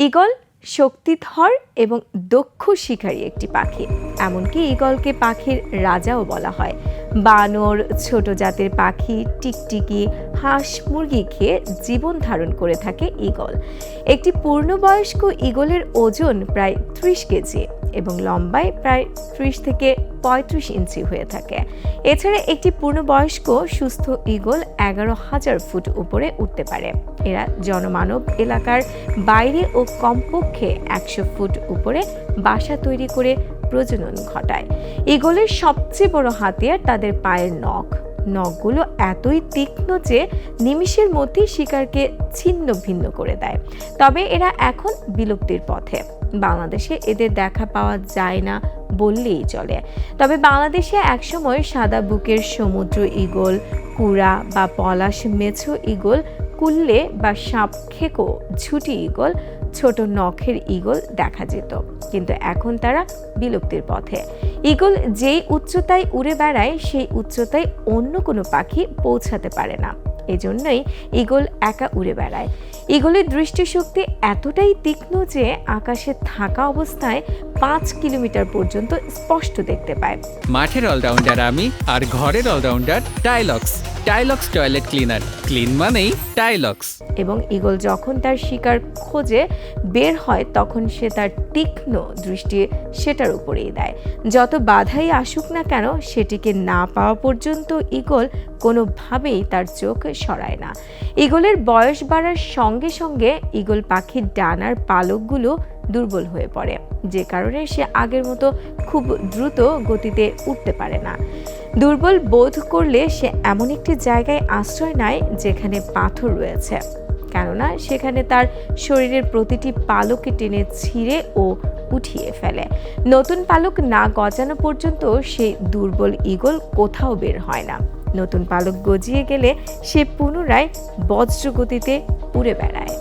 Eagle শক্তিধর এবং দক্ষ শিকারী একটি পাখি। এমনকি ঈগলকে পাখির রাজাও বলা হয়। বানর, ছোট জাতের পাখি, টিকটিকি, হাঁস মুরগি খেয়ে জীবন ধারণ করে থাকে ঈগল। একটি পূর্ণবয়স্ক ঈগলের ওজন প্রায় ত্রিশ কেজি এবং লম্বায় প্রায় ত্রিশ থেকে পঁয়ত্রিশ ইঞ্চি হয়ে থাকে। এছাড়া একটি পূর্ণবয়স্ক সুস্থ ঈগল এগারো হাজার ফুট উপরে উঠতে পারে। এরা জনমানব এলাকার বাইরে ও কমপক্ষে একশো ফুট উপরে বাসা তৈরি করে প্রজনন ঘটায়। ঈগলের সবচেয়ে বড় হাতিয়ার তাদের পায়ের নখ। নখগুলো এতই তীক্ষ্ণ যে নিমিষের মধ্যেই শিকারকে ছিন্ন ভিন্ন করে দেয়। তবে এরা এখন বিলুপ্তির পথে। বাংলাদেশে এদের দেখা পাওয়া যায় না বললেই চলে। তবে বাংলাদেশে একসময় সাদা বুকের সমুদ্র ঈগল কুড়া বা পলাশ মেছো ঈগল কুল্লে বা সাপ খেকো ঝুটি ঈগল, ছোট নখের ঈগল দেখা যেত। কিন্তু এখন তারা বিলুপ্তির পথে। ঈগল যেই উচ্চতায় উড়ে বেড়ায়, সেই উচ্চতায় অন্য কোনো পাখি পৌঁছাতে পারে না। এজন্যই ঈগল একা উড়ে বেড়ায়। ঈগলের দৃষ্টিশক্তি এতটাই তীক্ষ্ণ যে, আকাশে থাকা অবস্থায় পাঁচ কিলোমিটার পর্যন্ত স্পষ্ট দেখতে পায়। মাঠের অলরাউন্ডার আমি আর ঘরের allrounder Tilex. Tilex toilet cleaner. Clean মানেই টাইলক্স। এবং ঈগল যখন তার শিকার খোঁজে বের হয় তখন সে তার তীক্ষ্ণ দৃষ্টি সেটার উপরেই দেয়। যত বাধাই আসুক না কেন সেটিকে না পাওয়া পর্যন্ত ঈগল কোনোভাবেই তার চোখ সরায় না। ঈগলের বয়স বাড়ার সঙ্গে সঙ্গে ঈগল পাখির ডানার পালকগুলো দুর্বল হয়ে পড়ে, যে কারণে সে আগের মতো খুব দ্রুত গতিতে উঠতে পারে না। দুর্বল বোধ করলে সে এমন একটি জায়গায় আশ্রয় নেয় যেখানে পাথর রয়েছে, কেননা সেখানে তার শরীরের প্রতিটি পালকে টেনে ছিঁড়ে ও উঠিয়ে ফেলে। নতুন পালক না গজানো পর্যন্ত সেই দুর্বল ঈগল কোথাও বের হয় না। নতুন পালক গজিয়ে গেলে সে পুনরায় বজ্রগতিতে উড়ে বেড়ায়।